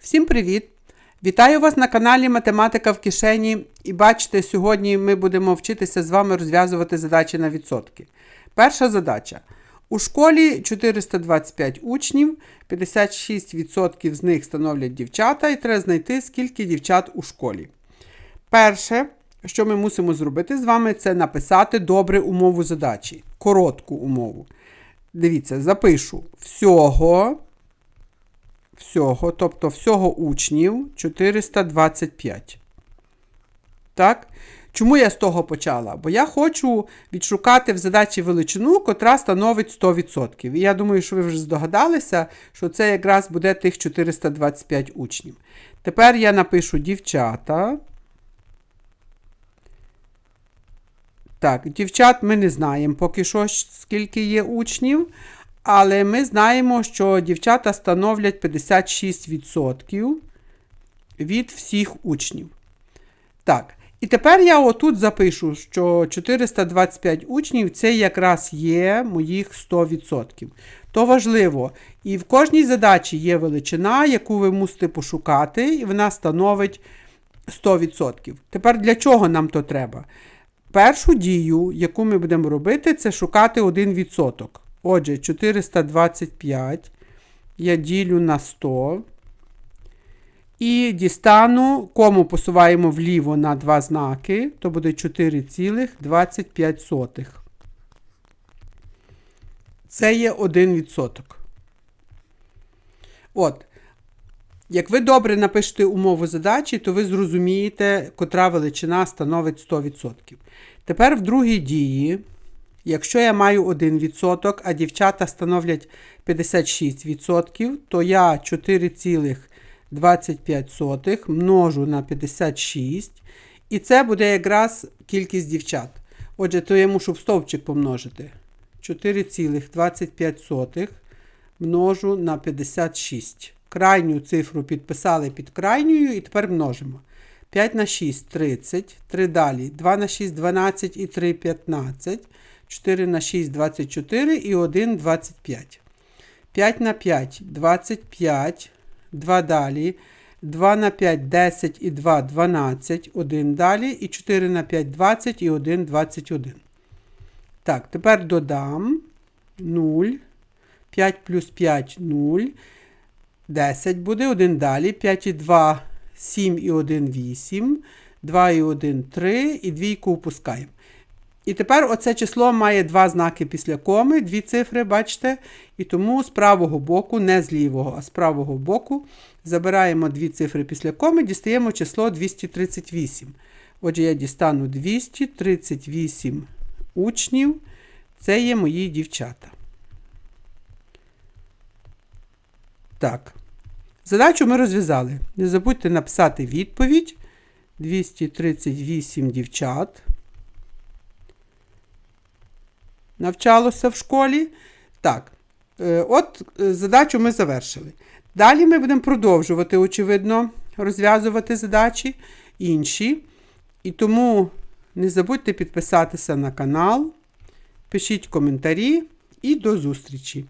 Всім привіт! Вітаю вас на каналі Математика в кишені. І бачите, сьогодні ми будемо вчитися з вами розв'язувати задачі на відсотки. Перша задача. У школі 425 учнів, 56% з них становлять дівчата, і треба знайти, скільки дівчат у школі. Перше, що ми мусимо зробити з вами, це написати добре умову задачі, коротку умову. Дивіться, запишу всього всього, тобто всього учнів 425. Так? Чому я з того почала? Бо я хочу відшукати в задачі величину, котра становить 100%. І я думаю, що ви вже здогадалися, що це якраз буде тих 425 учнів. Тепер я напишу дівчата. Так, дівчат ми не знаємо поки що, скільки є учнів. Але ми знаємо, що дівчата становлять 56% від всіх учнів. Так, і тепер я отут запишу, що 425 учнів це якраз є моїх 100%. То важливо. І в кожній задачі є величина, яку ви мусите пошукати, і вона становить 100%. Тепер для чого нам то треба? Першу дію, яку ми будемо робити, це шукати 1%. Отже, 425 я ділю на 100. І дістану, кому посуваємо вліво на два знаки, то буде 4,25. Це є 1%. От. Як ви добре напишете умову задачі, то ви зрозумієте, котра величина становить 100%. Тепер в другій дії. Якщо я маю 1%, а дівчата становлять 56%, то я 4,25 множу на 56, і це буде якраз кількість дівчат. Отже, то я мушу в стовпчик помножити. 4,25 множу на 56. Крайню цифру підписали під крайньою і тепер множимо. 5 на 6 30, 3 далі, 2 на 6 12 і 3 15. 4 на 6 24 і 1 25. 5 на 5 25. 2 далі. 2 на 5 10 і 2 12. 1 далі. І 4 на 5 20 і 1 21. Так, тепер додам 0. 5 плюс 5 0. 10 буде. 1 далі. 5 і 2 7 і 1 8. 2 і 1 3. І двійку опускаємо. І тепер оце число має два знаки після коми, дві цифри, бачите? І тому з правого боку, не з лівого, а з правого боку забираємо дві цифри після коми, дістаємо число 238. Отже, я дістану 238 учнів. Це є мої дівчата. Так. Задачу ми розв'язали. Не забудьте написати відповідь. 238 дівчат навчалося в школі. Так, е, от е, задачу ми завершили. Далі ми будемо продовжувати, очевидно, розв'язувати задачі інші. І тому не забудьте підписатися на канал, пишіть коментарі і до зустрічі!